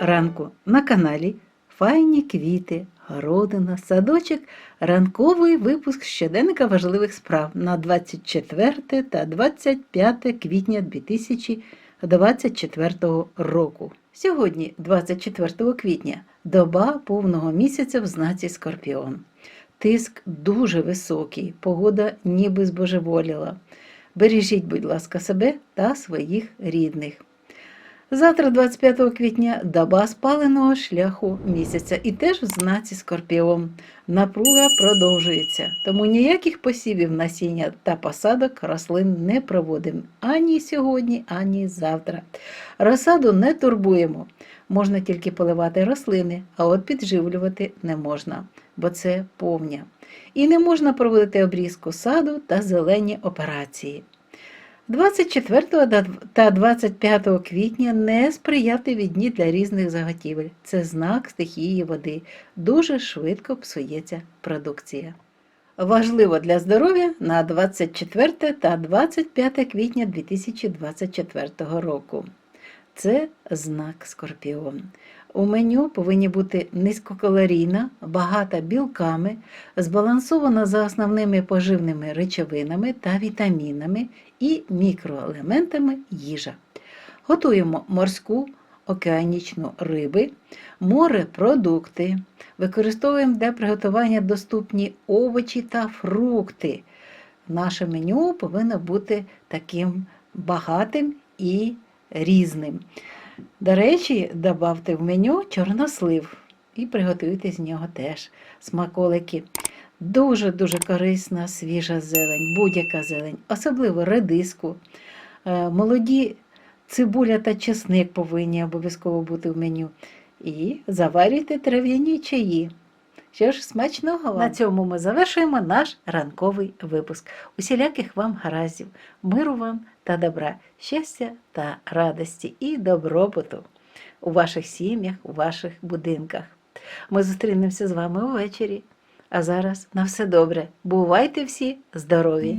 ранку на каналі Файні квіти, городина, садочок, ранковий випуск щоденника важливих справ на 24 та 25 квітня 2024 року. Сьогодні, 24 квітня, доба повного місяця в знаці Скорпіон. Тиск дуже високий, погода ніби збожеволіла. Бережіть, будь ласка, себе та своїх рідних. Завтра, 25 квітня, доба спаленого шляху місяця і теж в знаці Скорпіон. Напруга продовжується, тому ніяких посівів насіння та посадок рослин не проводимо ані сьогодні, ані завтра. Розсаду не турбуємо. Можна тільки поливати рослини, а от підживлювати не можна, бо це повня. І не можна проводити обрізку саду та зелені операції. 24 та 25 квітня несприятливі дні для різних заготівель. Це знак стихії води. Дуже швидко псується продукція. Важливо для здоров'я на 24 та 25 квітня 2024 року. Це знак Скорпіон. У меню повинні бути низькокалорійна, багата білками, збалансована за основними поживними речовинами та вітамінами і мікроелементами їжа. Готуємо морську, океанічну риби, морепродукти. Використовуємо для приготування доступні овочі та фрукти. Наше меню повинно бути таким багатим і різним. До речі, додавте в меню чорнослив і приготуйте з нього теж смаколики. Дуже-дуже корисна свіжа зелень, будь-яка зелень, особливо редиску. Е, Молоді цибуля та чесник повинні обов'язково бути в меню. І заварюйте трав'яні чаї. Що ж, смачного вам! На цьому ми завершуємо наш ранковий випуск. Усіляких вам гараздів, миру вам та добра, щастя та радості і добробуту у ваших сім'ях, у ваших будинках. Ми зустрінемося з вами увечері. А зараз на все добре. Бувайте всі здорові!